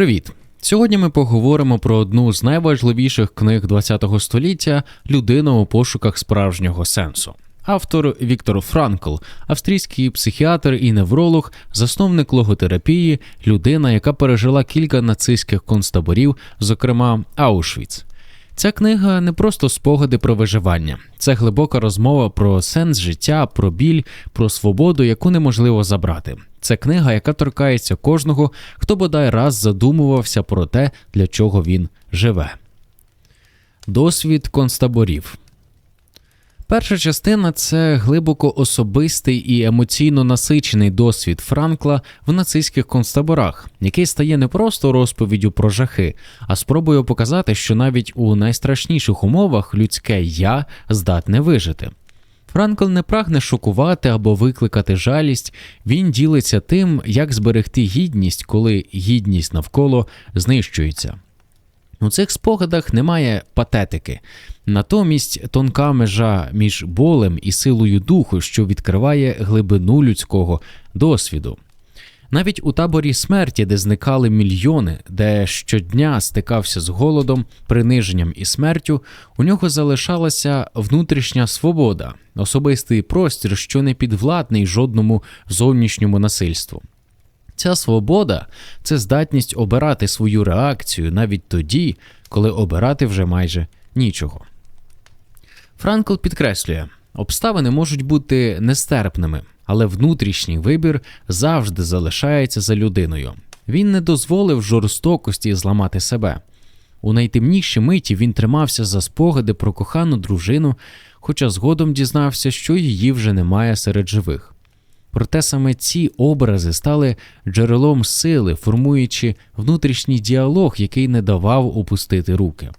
Привіт! Сьогодні ми поговоримо про одну з найважливіших книг ХХ століття Людина у пошуках справжнього сенсу. Автор Віктор Франкл, австрійський психіатр і невролог, засновник логотерапії, людина, яка пережила кілька нацистських концтаборів, зокрема Аушвіц. Ця книга не просто спогади про виживання, це глибока розмова про сенс життя, про біль, про свободу, яку неможливо забрати. Це книга, яка торкається кожного, хто бодай раз задумувався про те, для чого він живе. Досвід концтаборів Перша частина це глибоко особистий і емоційно насичений досвід Франкла в нацистських концтаборах, який стає не просто розповіддю про жахи, а спробою показати, що навіть у найстрашніших умовах людське я здатне вижити. Франкл не прагне шокувати або викликати жалість, він ділиться тим, як зберегти гідність, коли гідність навколо знищується. У цих спогадах немає патетики, натомість тонка межа між болем і силою духу, що відкриває глибину людського досвіду. Навіть у таборі смерті, де зникали мільйони, де щодня стикався з голодом, приниженням і смертю, у нього залишалася внутрішня свобода, особистий простір, що не підвладний жодному зовнішньому насильству. Ця свобода це здатність обирати свою реакцію навіть тоді, коли обирати вже майже нічого. Франкл підкреслює, обставини можуть бути нестерпними, але внутрішній вибір завжди залишається за людиною. Він не дозволив жорстокості зламати себе. У найтемніші миті він тримався за спогади про кохану дружину, хоча згодом дізнався, що її вже немає серед живих. Проте саме ці образи стали джерелом сили, формуючи внутрішній діалог, який не давав опустити руки.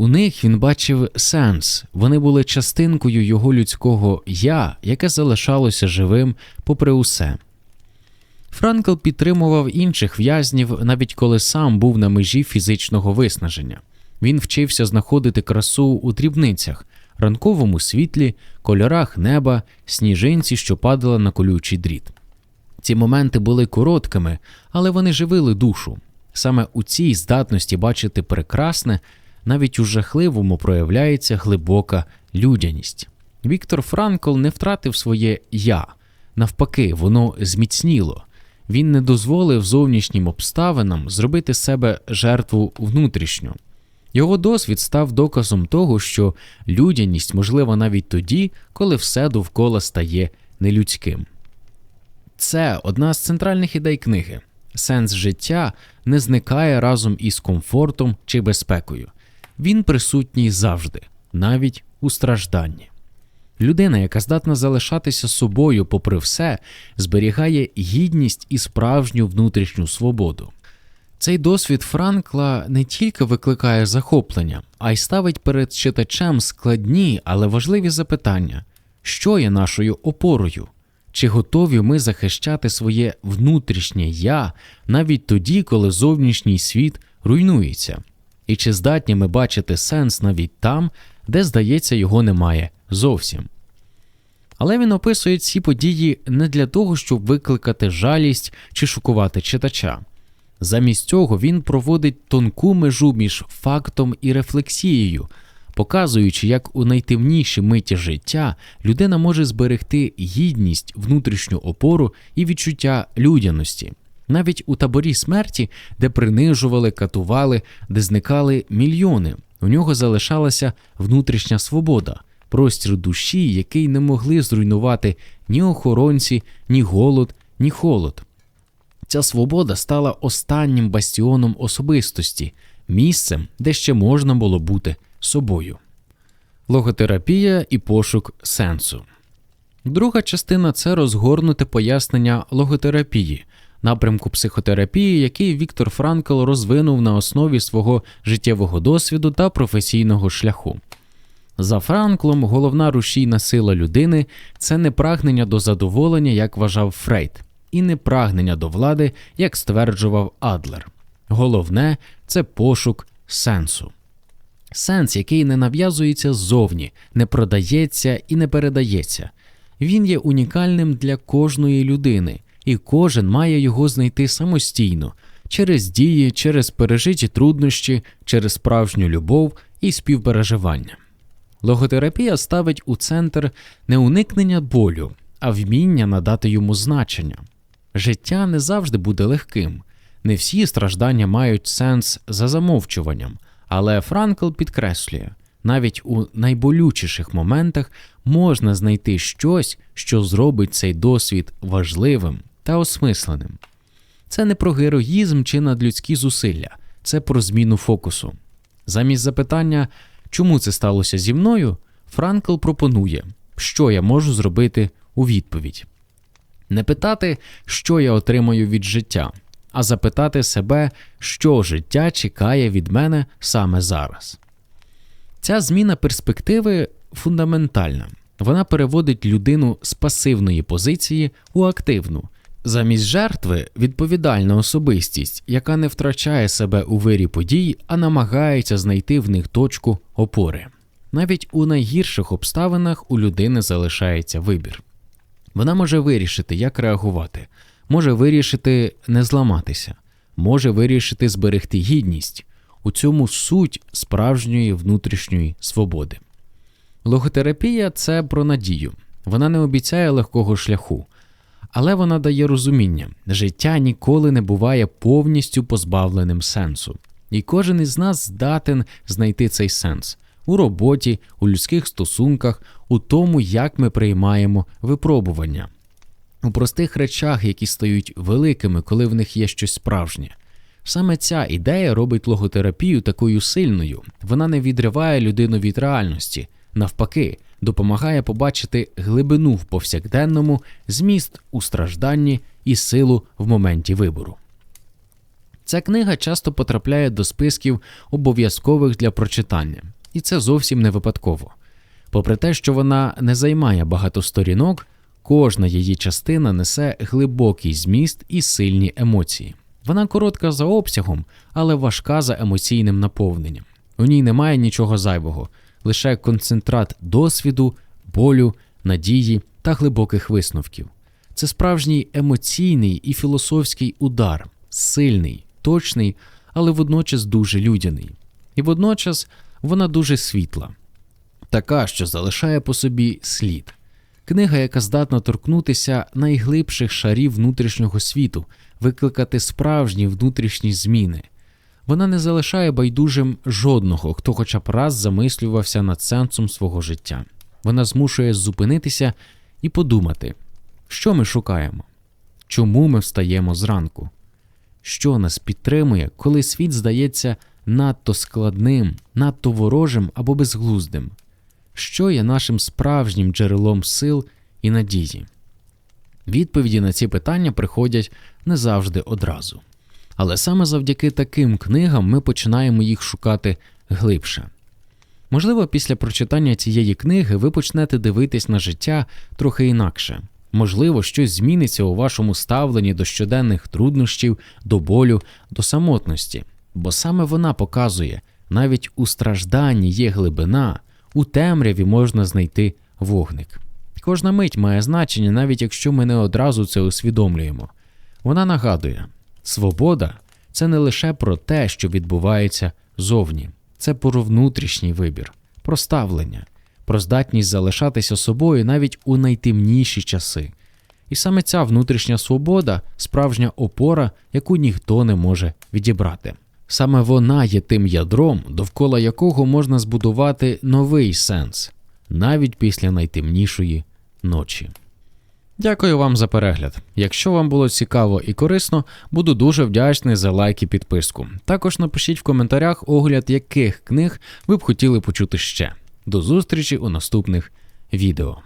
У них він бачив сенс, вони були частинкою його людського я, яке залишалося живим попри усе. Франкл підтримував інших в'язнів, навіть коли сам був на межі фізичного виснаження. Він вчився знаходити красу у дрібницях, ранковому світлі, кольорах неба, сніжинці, що падала на колючий дріт. Ці моменти були короткими, але вони живили душу. Саме у цій здатності бачити прекрасне, навіть у жахливому проявляється глибока людяність. Віктор Франкл не втратив своє я, навпаки, воно зміцніло. Він не дозволив зовнішнім обставинам зробити себе жертву внутрішню. Його досвід став доказом того, що людяність можлива навіть тоді, коли все довкола стає нелюдським. Це одна з центральних ідей книги. Сенс життя не зникає разом із комфортом чи безпекою. Він присутній завжди, навіть у стражданні. Людина, яка здатна залишатися собою, попри все, зберігає гідність і справжню внутрішню свободу. Цей досвід Франкла не тільки викликає захоплення, а й ставить перед читачем складні, але важливі запитання, що є нашою опорою, чи готові ми захищати своє внутрішнє я навіть тоді, коли зовнішній світ руйнується, і чи здатні ми бачити сенс навіть там, де, здається, його немає зовсім. Але він описує ці події не для того, щоб викликати жалість чи шокувати читача. Замість цього він проводить тонку межу між фактом і рефлексією, показуючи, як у найтемніші миті життя людина може зберегти гідність, внутрішню опору і відчуття людяності. Навіть у таборі смерті, де принижували, катували, де зникали мільйони, у нього залишалася внутрішня свобода, простір душі, який не могли зруйнувати ні охоронці, ні голод, ні холод. Ця свобода стала останнім бастіоном особистості, місцем, де ще можна було бути собою. Логотерапія і пошук сенсу. Друга частина це розгорнуте пояснення логотерапії, напрямку психотерапії, який Віктор Франкл розвинув на основі свого життєвого досвіду та професійного шляху. За Франклом, головна рушійна сила людини це не прагнення до задоволення, як вважав Фрейд і не прагнення до влади, як стверджував Адлер. Головне це пошук сенсу. Сенс, який не нав'язується ззовні, не продається і не передається. Він є унікальним для кожної людини, і кожен має його знайти самостійно, через дії, через пережиті труднощі, через справжню любов і співпереживання. Логотерапія ставить у центр не уникнення болю, а вміння надати йому значення. Життя не завжди буде легким, не всі страждання мають сенс за замовчуванням, але Франкл підкреслює, навіть у найболючіших моментах можна знайти щось, що зробить цей досвід важливим та осмисленим. Це не про героїзм чи надлюдські зусилля, це про зміну фокусу. Замість запитання, чому це сталося зі мною, Франкл пропонує, що я можу зробити у відповідь. Не питати, що я отримаю від життя, а запитати себе, що життя чекає від мене саме зараз. Ця зміна перспективи фундаментальна. Вона переводить людину з пасивної позиції у активну. Замість жертви відповідальна особистість, яка не втрачає себе у вирі подій, а намагається знайти в них точку опори. Навіть у найгірших обставинах у людини залишається вибір. Вона може вирішити, як реагувати, може вирішити не зламатися, може вирішити зберегти гідність. У цьому суть справжньої внутрішньої свободи. Логотерапія це про надію. Вона не обіцяє легкого шляху, але вона дає розуміння, життя ніколи не буває повністю позбавленим сенсу, і кожен із нас здатен знайти цей сенс у роботі, у людських стосунках, у тому, як ми приймаємо випробування, у простих речах, які стають великими, коли в них є щось справжнє. Саме ця ідея робить логотерапію такою сильною, вона не відриває людину від реальності, навпаки, допомагає побачити глибину в повсякденному, зміст у стражданні і силу в моменті вибору. Ця книга часто потрапляє до списків обов'язкових для прочитання, і це зовсім не випадково. Попри те, що вона не займає багато сторінок, кожна її частина несе глибокий зміст і сильні емоції. Вона коротка за обсягом, але важка за емоційним наповненням. У ній немає нічого зайвого, лише концентрат досвіду, болю, надії та глибоких висновків. Це справжній емоційний і філософський удар, сильний, точний, але водночас дуже людяний. І водночас вона дуже світла, така, що залишає по собі слід. Книга, яка здатна торкнутися найглибших шарів внутрішнього світу, викликати справжні внутрішні зміни. Вона не залишає байдужим жодного, хто хоча б раз замислювався над сенсом свого життя. Вона змушує зупинитися і подумати, що ми шукаємо, чому ми встаємо зранку, що нас підтримує, коли світ здається надто складним, надто ворожим або безглуздим, що є нашим справжнім джерелом сил і надії. Відповіді на ці питання приходять не завжди одразу. Але саме завдяки таким книгам ми починаємо їх шукати глибше. Можливо, після прочитання цієї книги ви почнете дивитись на життя трохи інакше. Можливо, щось зміниться у вашому ставленні до щоденних труднощів, до болю, до самотності, бо саме вона показує, навіть у стражданні є глибина, у темряві можна знайти вогник. Кожна мить має значення, навіть якщо ми не одразу це усвідомлюємо. Вона нагадує, свобода це не лише про те, що відбувається зовні, це про внутрішній вибір, про ставлення, про здатність залишатися собою навіть у найтемніші часи. І саме ця внутрішня свобода справжня опора, яку ніхто не може відібрати. Саме вона є тим ядром, довкола якого можна збудувати новий сенс, навіть після найтемнішої ночі. Дякую вам за перегляд. Якщо вам було цікаво і корисно, буду дуже вдячний за лайк і підписку. Також напишіть в коментарях огляд, яких книг ви б хотіли почути ще. До зустрічі у наступних відео.